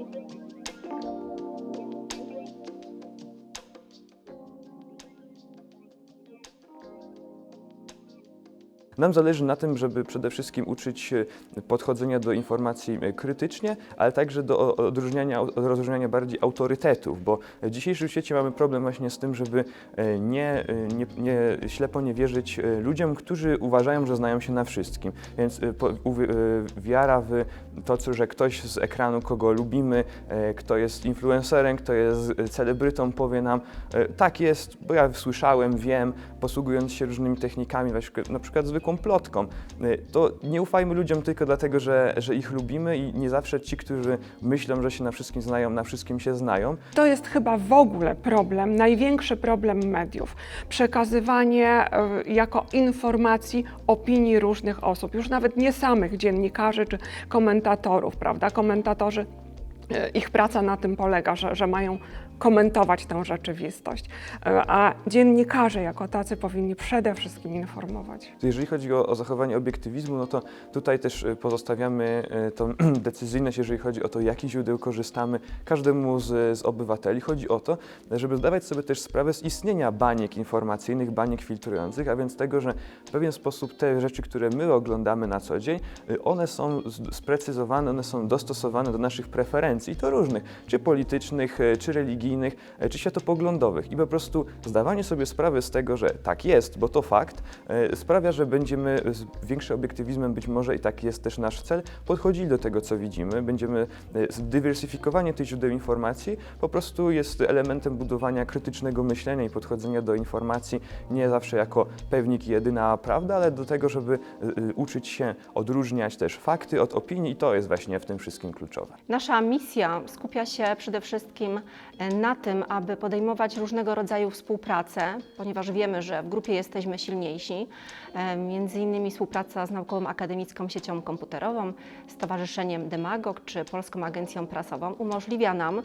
Thank you. Nam zależy na tym, żeby przede wszystkim uczyć podchodzenia do informacji e, krytycznie, ale także do odróżniania, od rozróżniania bardziej autorytetów, bo w dzisiejszym świecie mamy problem właśnie z tym, żeby e, nie, e, nie, nie ślepo nie wierzyć ludziom, którzy uważają, że znają się na wszystkim. Więc wiara w to, że ktoś z ekranu, kogo lubimy, kto jest influencerem, kto jest celebrytą, powie nam, tak jest, bo ja słyszałem, wiem, posługując się różnymi technikami, na przykład, na zwykłą plotką, y, to nie ufajmy ludziom tylko dlatego, że, że ich lubimy i nie zawsze ci, którzy myślą, że się na wszystkim znają, na wszystkim się znają. To jest chyba w ogóle problem, największy problem mediów. Przekazywanie e, jako informacji opinii różnych osób, już nawet nie samych dziennikarzy czy komentatorów, prawda? Komentatorzy, e, ich praca na tym polega, że, że mają komentować tę rzeczywistość, E, a dziennikarze jako tacy powinni przede wszystkim informować. Jeżeli chodzi o, o zachowanie obiektywizmu, no to tutaj też y, pozostawiamy y, tą decyzyjność, jeżeli chodzi o to, jakich źródeł korzystamy każdemu z, z obywateli. Chodzi o to, żeby zdawać sobie też sprawę z istnienia baniek informacyjnych, baniek filtrujących, a więc tego, że w pewien sposób te rzeczy, które my oglądamy na co dzień, one są sprecyzowane, one są dostosowane do naszych preferencji, to różnych, czy politycznych, czy religijnych, y, czy światopoglądowych. I po prostu zdawanie sobie sprawy z tego, że tak jest, bo to fakt, e, sprawia, że będziemy z większym obiektywizmem, być może i taki jest też nasz cel, podchodzili do tego, co widzimy. Będziemy, e, zdywersyfikowanie tych źródeł informacji po prostu jest elementem budowania krytycznego myślenia i podchodzenia do informacji nie zawsze jako pewnik i jedyna prawda, ale do tego, żeby e, e, uczyć się odróżniać też fakty od opinii i to jest właśnie w tym wszystkim kluczowe. Nasza misja skupia się przede wszystkim e, na tym, aby podejmować różnego rodzaju współpracę, ponieważ wiemy, że w grupie jesteśmy silniejsi. E, Między innymi współpraca z Naukową Akademicką Siecią Komputerową, Stowarzyszeniem Demagog czy Polską Agencją Prasową umożliwia nam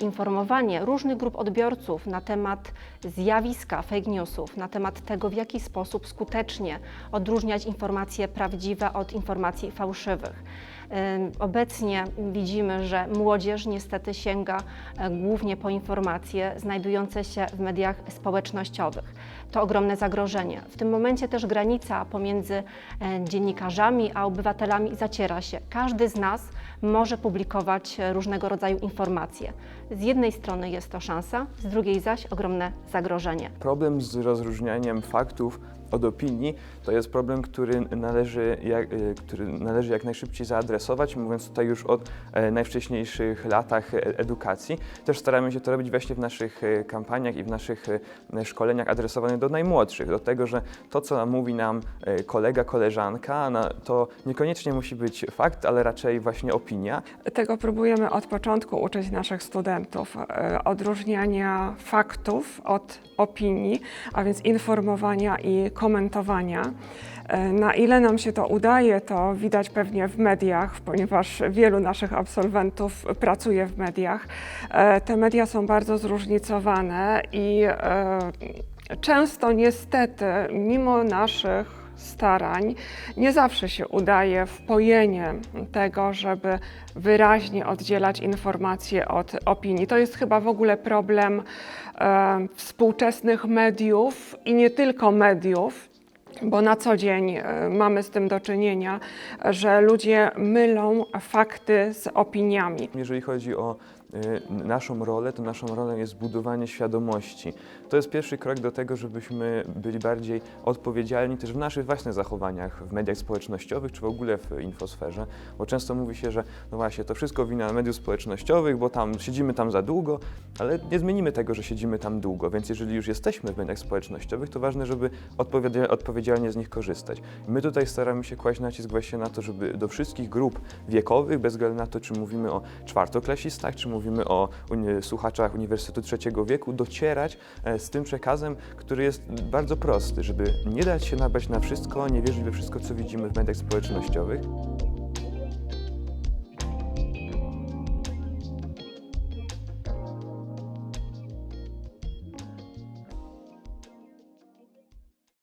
informowanie różnych grup odbiorców na temat zjawiska fake newsów, na temat tego, w jaki sposób skutecznie odróżniać informacje prawdziwe od informacji fałszywych. Ym, Obecnie widzimy, że młodzież niestety sięga e, głównie po informacje znajdujące się w mediach społecznościowych. To ogromne zagrożenie. W tym momencie też granica pomiędzy dziennikarzami a obywatelami zaciera się. Każdy z nas może publikować różnego rodzaju informacje. Z jednej strony jest to szansa, z drugiej zaś ogromne zagrożenie. Problem z rozróżnianiem faktów od opinii to jest problem, który należy jak, e, który należy jak najszybciej zaadresować, mówiąc tutaj już o e, najwcześniejszych latach e, edukacji. Też staramy się to robić właśnie w naszych kampaniach i w naszych szkoleniach adresowanych do najmłodszych, do tego, że to, co mówi nam kolega, koleżanka, to niekoniecznie musi być fakt, ale raczej właśnie opinia. Tego próbujemy od początku uczyć naszych studentów. Odróżniania faktów od opinii, a więc informowania i komentowania. E, Na ile nam się to udaje, to widać pewnie w mediach, ponieważ wielu naszych absolwentów pracuje w mediach. E, Te media są bardzo zróżnicowane i e, często niestety, mimo naszych starań nie zawsze się udaje wpojenie tego, żeby wyraźnie oddzielać informacje od opinii. To jest chyba w ogóle problem współczesnych mediów i nie tylko mediów. Bo na co dzień e, mamy z tym do czynienia, że ludzie mylą fakty z opiniami. Jeżeli chodzi o naszą rolę, to naszą rolą jest budowanie świadomości. To jest pierwszy krok do tego, żebyśmy byli bardziej odpowiedzialni też w naszych własnych zachowaniach w mediach społecznościowych czy w ogóle w infosferze, bo często mówi się, że no właśnie to wszystko wina mediów społecznościowych, bo tam siedzimy tam za długo, ale nie zmienimy tego, że siedzimy tam długo, więc jeżeli już jesteśmy w mediach społecznościowych, to ważne, żeby odpowiedzialnie, odpowiedzialnie z nich korzystać. My tutaj staramy się kłaść nacisk właśnie na to, żeby do wszystkich grup wiekowych, bez względu na to, czy mówimy o czwartoklasistach, czy mówimy o uni- słuchaczach Uniwersytetu Trzeciego Wieku, docierać e, z tym przekazem, który jest bardzo prosty, żeby nie dać się nabrać na wszystko, nie wierzyć we wszystko, co widzimy w mediach społecznościowych.